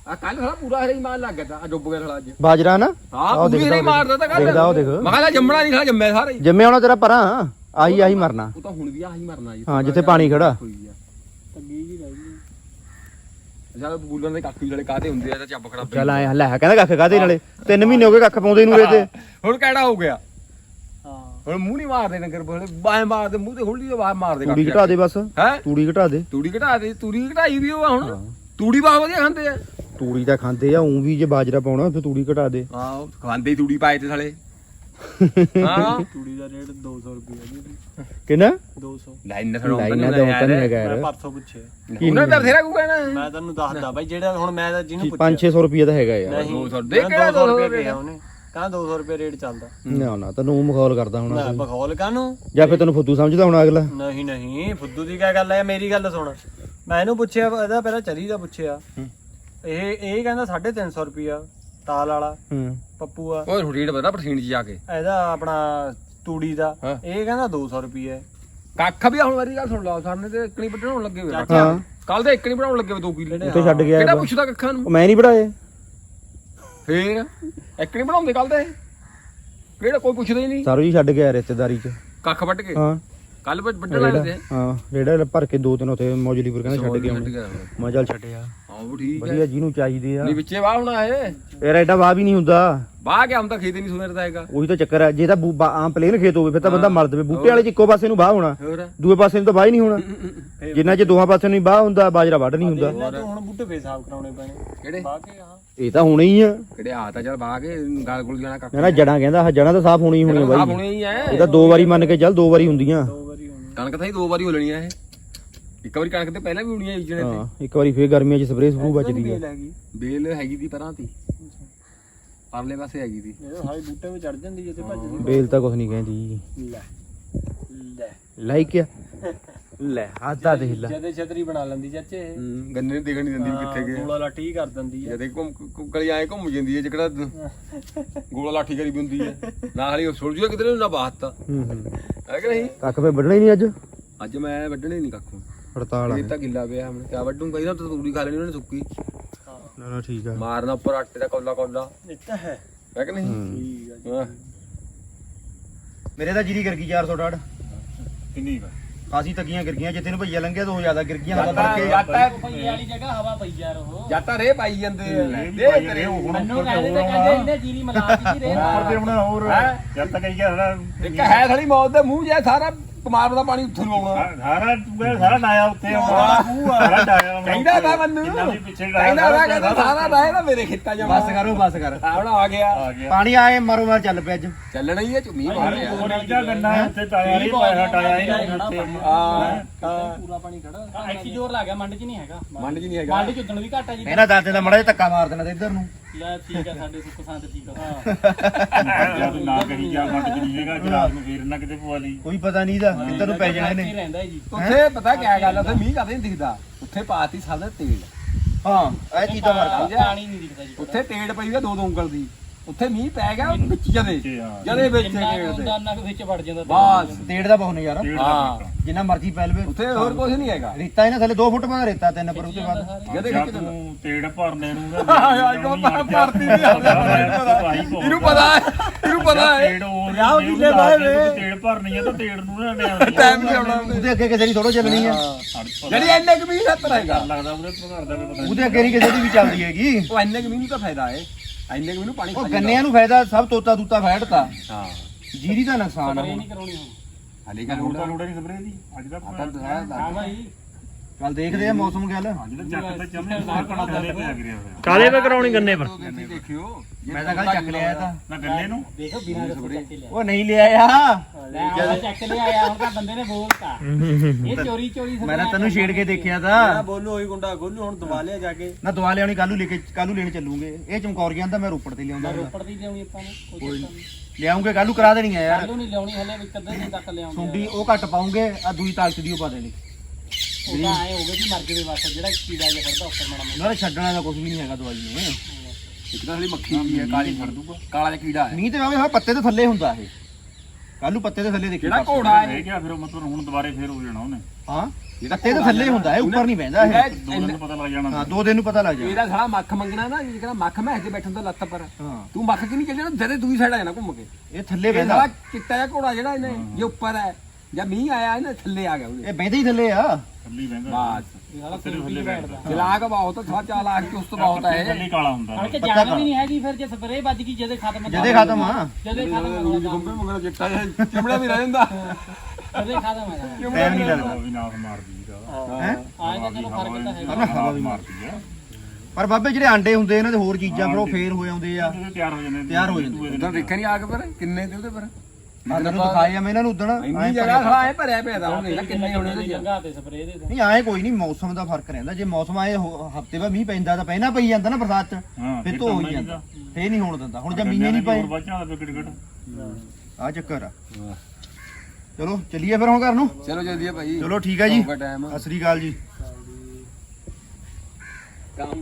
ਆ ਕੱਲ ਸਾਲਾ ਪੂਰਾ ਹਰੇ ਹੀ ਮਾਰ ਲੱਗ ਗਿਆ ਤਾ ਆ ਡੁੱਬ ਗਿਆ ਸਾਲਾ ਅੱਜ। ਬਾਜਰਾ ਨਾ? ਹਾਂ ਆਹ ਪੂਰੀ ਦੇਖਦਾ ਹਰੇ ਹੀ ਮਾਰਦਾ ਤਾਂ ਕੱਲ ਦੇਖਦਾ ਉਹ ਦੇਖ। ਮੈਂ ਕਿਹਾ ਜੰਮਣਾ ਨਹੀਂ ਸਾਲਾ ਜੰਮਿਆ ਸਾਰਾ ਹੀ। ਜੰਮੇ ਆਉਣਾ ਤੇਰਾ ਪਰਾਂ। ਆਹੀ ਆਹੀ ਮਰਨਾ। ਉਹ ਤਾਂ ਹੁਣ ਵੀ ਆਹੀ ਮਰਨਾ ਜੀ। ਹਾਂ ਜਿੱਥੇ ਪਾਣੀ ਖੜਾ। ਹੋਈ ਆ। ਤੱਗੀ ਜੀ ਰਹਿ ਗਈ। ਜਦ ਬੂਲਣ ਦੇ ਕੱਖ ਵੀ ਵਾਲੇ ਕਾਦੇ ਹੁੰਦੇ ਆ ਤਾਂ ਚੱਬ ਖੜਾ ਚੱਲ ਆਏ ਲੈ ਕਹਿੰਦਾ ਕੱਖ ਕਾਦੇ ਨਾਲੇ? ਤਿੰਨ ਮਹੀਨੇ ਹੋ ਗਏ ਕੱਖ ਪਾਉਂਦੇ ਨੂੰ ਇਹਦੇ ਹੁਣ ਕਿਹੜਾ ਹੋ ਗਿਆ? ਹਾਂ ਹੁਣ ਮੂੰਹ ਨਹੀਂ ਮਾਰਦੇ ਨਗਰ ਬੋਲੇ ਬਾਏ ਮਾਰਦੇ ਮੂੰਹ ਤੇ ਹੁੱਲੀ ਤੋਂ ਬਾਹਰ ਮਾਰਦੇ ਤੂੜੀ ਘਟਾ ਦੇ ਬਸ ਹੈ? ਤੂੜੀ ਘਟਾ ਦੇ। ਤੂੜੀ ਘਟਾ ਦੇ ਤੂੜੀ ਘਟਾਈ ਵੀ ਉਹ ਆ ਹੁਣ। ਤੂੜੀ ਬਹੁਤ ਵਧੀਆ ਖਾਂਦੇ ਆ। ਤੂੜੀ ਤਾਂ ਖਾਂਦੇ ਆ ਉਂ ਵੀ ਜੇ ਬਾਜਰਾ ਪਾਉਣਾ ਫਿਰ ਤੂੜੀ ਘਟਾ ਦੇ। ਹਾਂ ਉਹ ਖਾਂਦੇ ਹੀ ਤੂੜੀ ਪਾਏ ਤੇ ਸਾਲੇ। ਹਾਂ। ਤੂੜੀ ਦਾ ਰੇਟ 200 ਰੁਪਏ ਜੀ। ਕਿੰਨਾ? 200 ਲਾਈਨ ਥੜੋਂ ਲਾਈਨਾਂ ਦਾ ਤਾਂ ਨਹੀਂ ਹੈਗਾ ਮੈਂ ਯਾਰ ਪਰਸੋਂ ਪੁੱਛਿਆ। ਉਹਨਾਂ ਦਾ ਬਥੇਰਾ ਕੋ ਕਹਿਣਾ। ਮੈਂ ਤੈਨੂੰ ਦੱਸਦਾ ਬਾਈ ਜਿਹੜਾ ਹੁਣ ਮੈਂ ਤਾਂ ਜਿਹਨੂੰ ਪੁੱਛਿਆ। 5-600 ਰੁਪਏ ਤਾਂ ਹੈਗਾ ਯਾਰ। ਨਹੀਂ ਦੋ ਸੌ- ਦੇ ਮੈਂ ਕਿਹੜਾ 200 ਦੋ ਸੌ ਰੁਪਏ ਰੁਪਏ ਕਿਹਾ। ਉਹਨੇ। ਕਹਿੰਦਾ 200 ਰੁਪਏ ਰੇਟ ਚੱਲਦਾ। ਨਾ ਨਾ ਤੈਨੂੰ ਮਖੌਲ ਕਰਦਾ ਹੋਣਾ ਮੈਂ ਬਖੌਲ ਕਾਨੂੰ ਜਾਂ ਫਿਰ ਤੈਨੂੰ ਫੁੱਦੂ ਸਮਝਦਾ ਹੋਣਾ ਅਗਲਾ? ਨਹੀਂ ਨਹੀਂ ਫੁੱਦੂ ਦੀ ਕੀ ਗੱਲ ਹੈ ਮੇਰੀ ਗੱਲ ਸੁਣ। ਮੈਂ ਇਹਨੂੰ ਪੁੱਛਿਆ ਇਹਦਾ ਪਹਿਲਾਂ ਚਰੀ ਦਾ ਪੁੱਛਿਆ। ਇਹ ਇਹ ਕਹਿੰਦਾ 350 ਰੁਪਿਆ ਤਾਲ ਵਾਲਾ ਹੂੰ। ਪੱਪੂ ਆ। ਉਹ ਰੇਟ ਬਤਾ ਪਰਸੀਨ ਚ ਜਾ ਕੇ। ਇਹਦਾ ਆਪਣਾ ਤੂੜੀ ਦਾ। ਹਾਂ। ਇਹ ਕਹਿੰਦਾ 200 ਰੁਪਏ ਕੱਖ ਵੀ ਹੁਣ ਮੇਰੀ ਗੱਲ ਸੁਣ ਲਓ ਸਾਹਮਣੇ ਤੇ ਇੱਕਣੀ ਵੱਢਣ ਲੱਗੇ ਹੋਏ ਚਾਚਾ। ਹਾਂ ਕੱਲ ਦੇ ਇੱਕਣੀ ਬਣਾਉਣ ਲੱਗੇ ਹੋਏ 2 ਕਿੱਲੇ। ਉੱਥੇ ਛੱਡ ਗਿਆ ਕਿਹੜਾ। ਪੁੱਛਦਾ ਕੱਖਾਂ ਨੂੰ? ਉਹ ਮੈਂ ਨਹੀਂ ਪੜਾਏ ਫੇਰ? ਇੱਕਣੀ ਬਣਾਉਂਦੇ ਕੱਲ ਦੇ? ਕਿਹੜਾ ਕੋਈ ਪੁੱਛਦਾ ਹੀ ਨਹੀਂ। ਸਾਰੋ ਜੀ ਛੱਡ ਗਿਆ ਰਿਸ਼ਤੇਦਾਰੀ ਚ। ਕੱਖ ਵੱਢ ਕੇ? ਹਾਂ। ਕੱਲ ਵੱਢਣ ਲੱਗੇ ਰੇੜਾ ਹਾਂ ਰੇੜਾ ਭਰ ਕੇ ਦੋ ਦਿਨ ਉੱਥੇ ਮੌਜਲੀਪੁਰ ਕਹਿੰਦਾ ਛੱਡ ਗਿਆ ਮੈਂ ਚੱਲ ਛੱਡਿਆ। ਹਾਂ ਉਹ ਠੀਕ ਹੈ। ਵਧੀਆ ਜਿਹਨੂੰ ਚਾਹੀਦੇ ਆ। ਨਹੀਂ ਵਿੱਚੇ ਵਾਹ ਹੋਣਾ ਇਹ। ਯਾਰ ਐਡਾ ਵਾਹ ਵੀ ਨਹੀਂ ਹੁੰਦਾ। ਵਾਹ ਕੇ ਹਮ ਤਾਂ ਖੇਤ ਹੀ ਨਹੀਂ ਸੁਣਦਾ ਹੈਗਾ। ਉਹੀ ਤਾਂ ਚੱਕਰ ਹੈ ਜੇ ਤਾਂ ਬੂ- ਬਾ- ਆਮ ਪਲੇਨ ਖੇਤ ਹੋਵੇ ਫਿਰ ਤਾਂ ਬੰਦਾ ਮਰ ਦੇਵੇ ਬੂਟੇ ਵਾਲੇ ਚ ਇੱਕੋ ਪਾਸੇ ਨੂੰ ਵਾਹ ਹੋਣਾ। ਹੋਰ। ਦੂਏ ਪਾਸੇ ਨੂੰ ਤਾਂ ਵਾਹ ਹੀ ਨਹੀਂ ਹੋਣਾ। ਜਿੰਨਾ ਚ ਦੋਹਾਂ ਪਾਸੇ ਨੂੰ ਹੀ ਵਾਹ ਹੁੰਦਾ ਬਾਜਰਾ ਵੱਢ ਨਹੀਂ ਹੁੰਦਾ। ਇਹਨਾਂ ਤੋਂ ਹੁਣ ਬੂਟੇ ਫੇਰ ਸਾਫ਼ ਕਰਾਉਣੇ ਪੈਣੇ। ਕਿਹੜੇ? ਬਾਹ ਕੇ ਹਾਂ ਇਹ ਤਾਂ ਹੋਣਾ ਹੀ ਆ। ਕਿਹੜੇ ਆ ਤਾਂ ਚੱਲ ਵਾਹ ਕੇ ਗਾਲ ਗੁਲ ਜਾਣਾ ਕੱਖ ਨਾ ਨਾ ਜੜਾਂ ਕਹਿੰਦਾ ਆਹ ਜੜਾਂ ਤਾਂ ਸਾਫ਼ ਹੋਣੀ ਹੀ ਹੋਣੀ ਸਾਹ ਬਾਈ। ਹੋਣੇ ਹੀ ਐ ਇਹ ਤਾਂ ਦੋ ਵਾਰੀ ਮੰਨ ਕੇ ਚੱਲ ਦੋ ਵਾਰੀ ਹੁੰਦੀਆਂ। ਦੋ ਵਾਰੀ ਹੋਣੀ ਕਣਕ ਤਾਂ ਹੀ ਦੋ ਵਾਰੀ ਹੋ ਲੈਣੀ ਐ ਇਹ। ਇੱਕ ਵਾਰੀ ਕਣਕ ਤੇ ਪਹਿਲਾਂ ਵੀ ਹੋਣੀ ਐ ਜਿਹੜੇ ਤੇ। ਹਾਂ ਇੱਕ ਵਾਰੀ ਫੇਰ ਗਰਮੀਆਂ ਚ ਸਪਰੇਅ ਸਪਰੂ ਬਚਦੀ ਆ। ਬੇਲ ਹੈਗੀ। ਬੇਲ ਹੈਗੀ ਦੀ ਪਰਾਂ ਤੀ। ਪਰਲੇ ਪਾਸੇ ਹੈਗੀ ਦੀ। ਇਹ ਹਾਈ ਬੂਟੇ ਵਿੱਚ ਚੜ ਜਾਂਦੀ ਜਿੱਤੇ ਭੱਜਦੀ। ਬੇਲ ਤਾਂ ਕੁਝ ਨਹੀਂ ਕਹਿੰਦੀ। ਲੈ। ਲੈ ਲਾਈਕ ਆ। ਲੈ ਆਦਾ ਦੇਖ ਲੈ। ਜਦੇ ਛਤਰੀ ਬਣਾ ਲੈਂਦੀ ਚਾਚੇ ਇਹ। ਹੂੰ, ਗੰਨੇ ਨੂੰ ਦੇਖਣ ਨਹੀਂ ਦਿੰਦੀ ਵੀ ਕਿੱਥੇ ਗਏ। ਗੋਲਾ ਲਾਠੀ ਕਰ ਦਿੰਦੀ ਹੈ ਜਦੇ ਘੁੰਮ ਘੁ- ਗਲੀ ਐ ਘੁੰਮ ਜਾਂਦੀ ਐ ਜਿਹੜਾ ਗੋਲਾ ਲਾਠੀ ਕਰੀ ਵੀ ਹੁੰਦੀ ਐ ਨਾ ਹਲੀ ਸੁਲ ਜੂਗਾ ਕਿਧਰੇ ਨੂੰ ਨਾ ਬਾਹਤਾ ਹੂੰ ਹੂੰ। ਹੈ ਕਿ ਨਹੀਂ? ਕੱਖ ਫੇ ਵੱਢਣਾ ਹੀ ਨਹੀਂ ਅੱਜ? ਅੱਜ ਮੈਂ ਵੱਢਣੇ ਨਹੀਂ ਕੱਖੋਂ ਹੜਤਾਲ ਆ ਇਹ ਤਾਂ ਗਿੱਲਾ ਪਿਆ ਹੁਣ ਕਿਆ ਵੱਢੂਗਾ? ਇਹਦਾ ਤਾਂ ਤੂੜੀ ਖਾ ਲੈਣੀ ਉਹਨੇ ਸੁੱਕੀ। ਨਾ ਨਾ ਠੀਕ ਆ। ਮਾਰਨਾ ਉੱਪਰ ਆਟੇ ਦਾ ਕੌਲਾ ਕੌਲਾ। ਇਹ ਤਾਂ ਹੈ। ਹੈ ਕਿ ਨਹੀਂ? ਠੀਕ ਹੈ ਹਾਂ। ਮੇਰੇ ਤਾਂ ਜੀਰੀ ਕਰ ਗਈ 460 ਕਿੰਨੀ ਵਾ ਖਾਸੀ ਤੱਕੀਆਂ ਗਿਰ ਗਈਆਂ ਜਿੱਥੇ ਨੂੰ ਭਈਆ ਲੰਘਿਆ ਤੋਂ ਜ਼ਿਆਦਾ ਗਿਰ ਗਈਆਂ ਹਵਾ ਵਾਲੀ ਜਗ੍ਹਾ ਪਈ ਯਾਰ ਉਹ ਜਾਤਾ ਰੇ ਪਾਈ ਜਾਂਦੇ ਆ। ਦੇ ਤੇਰੇ ਰੇ ਹੁਣ ਮੈਨੂੰ ਉੱਪਰ ਤੇ ਕਹਿੰਦੇ ਤੇ ਕਹਿੰਦੇ ਇਹਨੇ ਜੀਰੀ ਮਲਾਤੀ ਜੀ ਰੇ ਉੱਪਰ ਤੇ ਹੁਣ ਹੋਰ। ਹੈਂ? ਜਦ ਤੱਕ ਇਹ ਸਾਰਾ ਇੱਕ ਹੈ ਥੜੀ ਮੌਤ ਦੇ ਮੂੰਹ ਜਿਹਾ ਸਾਰਾ ਕਮਾਰ ਦਾ ਪਾਣੀ ਉੱਥੇ ਨੂੰ ਆਉਣਾ ਸਾਰਾ ਤੂੰ ਸਾਰਾ ਡਾਇਆ ਉੱਥੇ ਆਉਣਾ। ਸਾਰਾ ਡਾਇਆ ਕਹਿੰਦਾ। ਤਾਂ ਮੈਨੂੰ। ਜਿੰਨਾ ਵੀ ਪਿੱਛੇ ਡਾਇਆ ਕਹਿੰਦਾ ਤਾਂ ਕਹਿੰਦਾ ਸਾਰਾ ਰਾਹ ਤਾਂ ਮੇਰੇ ਖੇਤਾਂ ਜਾ ਬਸ ਕਰੋ ਬਸ ਕਰ। ਆਉਣਾ ਆ ਗਿਆ। ਪਾਣੀ ਆਏ ਮਾਰੋ ਮਾਰ ਚੱਲ ਪਿਆ ਅੱਜ। ਚੱਲਣਾ ਹੀ ਹੈ ਝੁਮੀ ਮਾਰ ਰਿਹਾ। ਉਹ ਨੀਚਾ ਗੰਨਾ ਉੱਥੇ ਟਾਇਆ ਨਹੀਂ ਪਾਇਆ ਟਾਇਆ ਹੀ? ਨਹੀਂ ਪੂਰਾ ਪਾਣੀ ਖੜਾ। ਐਕਚੁਅਲੀ ਜ਼ੋਰ ਲੱਗ ਗਿਆ ਮੰਡ 'ਚ ਨਹੀਂ ਹੈਗਾ। ਮੰਡ ਜੀ ਨਹੀਂ ਹੈਗਾ। ਮੰਡ 'ਚ ਉਦਣ ਵੀ ਘਾਟਾ ਜੀ। ਇਹਨਾਂ ਦਾਦੇ ਦਾ ਮੜਾ ਜਿਹਾ ਧੱਕਾ ਮਾਰ ਦੇਣਾ ਤੇ ਇੱਧਰ ਨੂੰ। ਲੈ ਠੀਕ ਆ ਸਾਡੇ ਸੁੱਖ ਸੰਤ ਠੀਕ ਆ। ਜਦ ਤੂੰ ਨਾ ਕਰੀ ਜਾ ਮੱਟ ਨਹੀਂ ਹੈਗਾ ਜਰਾਬ ਨੂੰ ਫੇਰ ਨਾ ਕਿਤੇ ਪਵਾ ਲਈ। ਕੋਈ ਪਤਾ ਨਹੀਂ ਦਾ ਇੱਧਰ ਨੂੰ ਪੈ ਜਾਣੇ ਇੱਥੇ ਹੀ ਨੇ ਰਹਿੰਦਾ ਜੀ। ਉੱਥੇ ਪਤਾ ਕਿਆ ਗੱਲ ਆ, ਉੱਥੇ ਮੀਂਹ ਕਦੇ ਨਹੀਂ ਦਿਖਦਾ ਉੱਥੇ ਪਾਤੀ ਸਾਦਾ ਤੇਲ। ਹਾਂ ਇਹ ਚੀਜ਼ ਤਾਂ ਫ਼ਰਕ ਆ ਪਾਣੀ ਨਹੀਂ ਦਿਖਦਾ ਜੀ। ਉੱਥੇ ਤੇੜ ਪਈ ਆ ਦੋ ਦੋ ਉਂਗਲ ਦੀ। ਉੱਥੇ ਮੀਂਹ ਪੈ ਗਿਆ ਵਿੱਚ ਜਦੇ। ਜਦੇ ਵਿੱਚ ਜਿੰਨਾ ਤੇੜ ਹੁੰਦਾ ਦੇ ਵਿੱਚ ਵੜ ਜਾਂਦਾ ਬਸ। ਤੇੜ ਦਾ ਬਹੁਤ ਨਜ਼ਾਰਾ ਡੇਢ ਹਾਂ। ਜਿੰਨਾ ਮਰਜ਼ੀ ਪੈ ਲਵੇ। ਉੱਥੇ ਹੋਰ ਕੁਝ ਨਹੀਂ ਹੈਗਾ। ਰੇਤਾ ਇਹਨਾਂ ਥੱਲੇ 2 ਫੁੱਟ ਬਾਅਦ ਰੇਤਾ ਤਿੰਨ ਪਰ ਉਹਦੇ ਬਾਅਦ। ਜਦੇ ਜਦ ਖਿੱਚ ਦਿੰਦਾ ਤੂੰ ਤੇੜ ਭਰਨੇ ਨੂੰ ਇਹਨੂੰ ਪਤਾ ਹੈ ਇਹਨੂੰ ਪਤਾ ਹੈ। ਤੇੜ ਉਹ ਵਿਆਹ ਕਿੱਲੇ ਬਾਏ ਵੇ। ਤੇੜ ਭਰਨੀ ਹੈ ਤਾਂ ਤੇੜ ਨੂੰ ਨਾ ਟਾਈਮ ਨਹੀਂ ਆਉਣਾ। ਉਹਦੇ ਅੱਗੇ ਕਿਸੇ ਦੀ ਥੋੜੋ ਚੱਲਣੀ ਆ। ਜਿਹੜੀ ਇੰਨੇ ਕੁ ਮੀਂਹ ਦਾ ਰਹੇਗਾ ਲੱਗਦਾ ਉਹਦੇ ਘਰ ਦਾ ਵੀ ਪਤਾ ਨਹੀਂ। ਉਹਦੇ ਅੱਗੇ ਨਹੀਂ ਕਿਸੇ ਦੀ ਵੀ ਚੱਲਦੀ ਹੈਗੀ। ਉਹ ਇੰਨੇ ਕੁ ਮੀਂਹ ਨੂੰ ਤਾਂ ਫਾਇਦਾ ਹੈ। ਇੰਨੇ ਕੁ ਮੀਂਹ ਨੂੰ ਪਾਣੀ ਉਹ ਗੰਨਿਆਂ ਨੂੰ ਫਾਇਦਾ ਸਭ ਤੋਤਾ ਦੂਤਾ ਫੈੜਤਾ ਹਾਂ। ਜੀਰੀ ਦਾ ਨੁਕਸਾਨ ਆ ਇਹ ਹੁਣ। ਨਹੀਂ ਕਰਾਉਣੀ ਹੁਣ। ਹਾਲੇ ਕਾ ਲੋੜ ਤਾਂ ਲੋੜ ਨਹੀਂ ਸਪਰੇ ਦੀ? ਅੱਜ ਦਾ ਹਾਂ ਭਾਈ। ਕੱਲ ਦੇਖਦੇ ਆ ਮੌਸਮ ਗੱਲ। ਚੱਕ ਤੇ ਚੰਮੇ ਸਾਰ ਕਣਾ ਥੱਲੇ ਪਿਆ ਗਿਰਿਆ ਹੋਇਆ। ਕਾਲੇ ਪੇ ਕਰਾਉਣੀ ਗੰਨੇ ਪਰ। ਦੇਖਿਓ ਮੈਂ ਤਾਂ ਕੱਲ ਚੱਕ ਲਿਆ ਤਾਂ। ਨਾ ਗੰਨੇ ਨੂੰ। ਦੇਖੋ ਬਿਨਾਂ ਉਹ ਨਹੀਂ ਲਿਆ ਆ। ਚੱਕ ਲਿਆ ਆਇਆ ਹੁਣ ਤਾਂ ਬੰਦੇ ਨੇ ਬੋਲਤਾ। ਇਹ ਚੋਰੀ ਚੋਰੀ ਮੈਂ ਤਾਂ ਤੈਨੂੰ ਛੇੜ ਕੇ ਦੇਖਿਆ ਤਾਂ। ਮੈਂ ਬੋਲੂ ਹੋਈ ਗੁੰਡਾ ਗੋਲੂ ਹੁਣ ਦਬਾ ਲਿਆ ਜਾ ਕੇ। ਨਾ ਦਵਾ ਲਿਆਉਣੀ ਕੱਲੂ ਲੈ ਕੇ ਕੱਲੂ ਲੈਣ ਚੱਲੂਗੇ। ਇਹ ਚਮਕੌਰੀਆਂ ਦਾ ਮੈਂ ਰੋਪੜ ਤੇ ਲਿਆਉਂਦਾ। ਰੋਪੜ ਦੀ ਲਿਆਉਣੀ ਆਪਾਂ ਨੇ ਕੋਈ ਲਿਆਉਂਗੇ ਕੱਲੂ ਕਰਾ ਦੇਣੀ ਆ ਯਾਰ। ਕੱਲੂ ਨਹੀਂ ਲਿਆਉਣੀ ਹਲੇ ਵੀ ਕਦੇ ਨਹੀਂ ਤੱਕ ਲਿਆਉਂਦੇ ਸੁੰਡੀ ਉਹ ਘੱਟ ਪਾਉਂਗੇ ਆ ਦੂਈ ਤਾਕਤ ਦੀ ਉਹ ਪਾ ਦੇਣੀ। ਉਹ ਤਾਂ ਐ ਹੋਵੇ ਕਿ ਮਰ ਜਵੇ ਬਸ ਜਿਹੜਾ ਕੀੜਾ ਜਿਹਾ ਫਿਰਦਾ ਉੱਪਰ ਮਾੜਾ ਮੋਟਾ। ਨਾਲੇ ਛੱਡਣਾ ਦਾ ਕੁਝ ਵੀ ਨਹੀਂ ਹੈਗਾ ਦਵਾਈ ਨੂੰ। ਇੱਕ ਤਾਂ ਹਲੀ ਮੱਖੀ ਵੀ ਹੈ ਕਾਲੀ ਫੜ ਦੂਗਾ। ਕਾਲਾ ਜਿਹਾ ਕੀੜਾ ਹੈ। ਮੀਂਹ ਤੇ ਆਵੇ ਹਾਂ ਪੱਤੇ ਦੇ ਥੱਲੇ ਹੁੰਦਾ ਇਹ। ਕੱਲੂ ਪੱਤੇ ਦੇ ਥੱਲੇ ਦੇਖੀ ਜਿਹੜਾ ਘੋੜਾ ਹੈ ਰਹਿ ਗਿਆ ਫਿਰ ਉਹ ਮਤਲਬ ਹੁਣ ਦੁਬਾਰੇ ਫੇਰ ਹੋ ਜਾਣਾ ਉਹਨੇ। ਹਾਂ ਪੱਤੇ ਦੇ ਥੱਲੇ ਹੁੰਦਾ ਇਹ ਉੱਪਰ ਨਹੀਂ ਬਹਿੰਦਾ ਇਹ। ਦੋ ਦਿਨ ਨੂੰ ਪਤਾ ਲੱਗ ਜਾਣਾ। ਹਾਂ ਦੋ ਦਿਨ ਨੂੰ ਪਤਾ ਲੱਗ ਜਾਣਾ। ਇਹਦਾ ਸਾਲਾ ਮੱਖ ਮੰਗਣਾ ਨਾ ਜਿਹੜਾ ਮੱਖ ਮੈਂ ਕੇ ਬੈਠਣ ਦਾ ਲੱਤ ਪਰ। ਹਾਂ। ਤੂੰ ਮੱਖ ਕਿ ਨਹੀਂ ਚੱਲ ਜਾਣਾ ਜਦੇ ਦੂਈ ਸਾਈਡ ਆ ਜਾਣਾ ਘੁੰਮ ਕੇ। ਇਹ ਥੱਲੇ ਇਹ ਬਹਿੰਦਾ। ਸਾਲਾ ਚਿੱਟਾ ਜਿਹਾ ਘੋੜਾ ਜਿਹੜਾ ਇਹਨੇ ਜੇ ਉੱਪਰ ਹੈ। ਜਾਂ ਮੀਂਹ ਆਇਆ ਇਹਨੇ ਥੱਲੇ ਆ ਗਿਆ ਉਹਦੇ। ਇਹ ਬਹਿੰਦੇ ਹੀ ਥੱਲੇ ਆ। ਥੱਲੇ ਹੀ ਬਹਿੰਦਾ ਬਾਸ ਇਹ ਸਾਲਾ ਤੇਰੇ ਥੱਲੇ ਬੈਠਦਾ ਚਲਾਕ ਬਹੁਤ ਥਾ ਚਾਲਾਕ ਚੁਸਤ ਬਹੁਤ ਹੈ ਥੱਲੇ ਹੀ ਕਾਲਾ ਹੁੰਦਾ। ਹਣ ਕਿ ਜਾਨ ਵੀ ਨਹੀਂ ਹੈਗੀ ਫਿਰ ਜੇ ਸਪਰੇਅ ਵੱਜ ਗਈ ਜਦੇ ਖਤਮ ਜਦੇ ਖਤਮ ਆ। ਜਦੇ ਖਤਮ ਹੋ ਜਾਣਾ ਬੰਬੇ ਮੰਗਣਾ ਚਿੱਟਾ ਜਿਹਾ ਚਿਮੜਾ ਵੀ ਰਹਿ ਜਾਂਦਾ ਜਦੇ ਖਤਮ ਹੋ ਜਾਣਾ ਟਾਈਮ ਨਹੀਂ ਲੱਗਦਾ। ਉਹ ਵੀ ਨਾਸ ਮਾਰਦੀ ਦਾ ਹੈ। ਆਏ ਤਾਂ ਚਲੋ ਫ਼ਰਕ ਤਾਂ ਹੈਗਾ। ਨਾ ਹਵਾ ਵੀ ਮਾਰਦੀ ਆ। ਪਰ ਬਾਬੇ ਜਿਹੜੇ ਆਂਡੇ ਹੁੰਦੇ ਇਹਨਾਂ ਦੇ ਹੋਰ ਚੀਜ਼ਾਂ ਫਿਰ ਉਹ ਫੇਰ ਹੋ ਜਾਂਦੇ ਆ। ਤਿਆਰ ਹੋ ਜਾਂਦੇ ਨੇ। ਤਿਆਰ ਹੋ ਜਾਂਦੇ। ਉਦੋਂ ਦੇਖਿਆ ਨਹੀਂ ਆਗ ਪਰ ਕਿੰਨੇ ਤੇ ਉਹਦੇ ਪਰ? ਮੈਂ ਤੈਨੂੰ ਦਿਖਾਏ ਆ ਮੈਂ ਇਹਨਾਂ ਨੂੰ ਉਦਣ ਇੰਨੀ ਜਗ੍ਹਾ ਸਾਲਾ ਐ ਭਰਿਆ ਪਿਆ ਦਾ ਹੁਣ ਇਹਦਾ ਕਿੰਨੇ ਹੋਣੇ ਨਹੀਂ ਇਹਦੇ ਚ। ਲੰਗਾ ਤੇ ਸਪਰੇਅ ਦੇ ਤਾਂ। ਨਹੀਂ ਆਏ ਕੋਈ ਨਹੀਂ ਮੌਸਮ ਦਾ ਫ਼ਰਕ ਰਹਿੰਦਾ। ਜੇ ਮੌਸਮ ਆਏ ਹਫ਼ਤੇ ਬਾਅਦ ਮੀਂਹ ਪੈਂਦਾ ਤਾਂ ਪਹਿਲਾਂ ਪਈ ਜਾਂਦਾ ਨਾ ਬਰਸਾਤ ਚ ਫਿਰ ਧੋ ਹੀ ਜਾਂਦਾ। ਫੇਰ ਨਹੀਂ ਹੋਣ ਦਿੰਦਾ। ਹੁਣ ਜੇ ਮੀਂਹ ਨਹੀਂ ਪਏ। ਬੱਚਾ ਦਾ ਕਿਟ ਆ ਚੱਕਰ ਆ। ਚਲੋ ਚੱਲੀਏ ਫਿਰ ਹੁਣ ਘਰ ਨੂੰ? ਚਲੋ ਜਲਦੀ ਆ ਭਾਈ। ਚਲੋ ਠੀਕ ਆ ਜੀ। ਸਤਿ ਸ੍ਰੀ ਅਕਾਲ ਜੀ। ਕੰਮ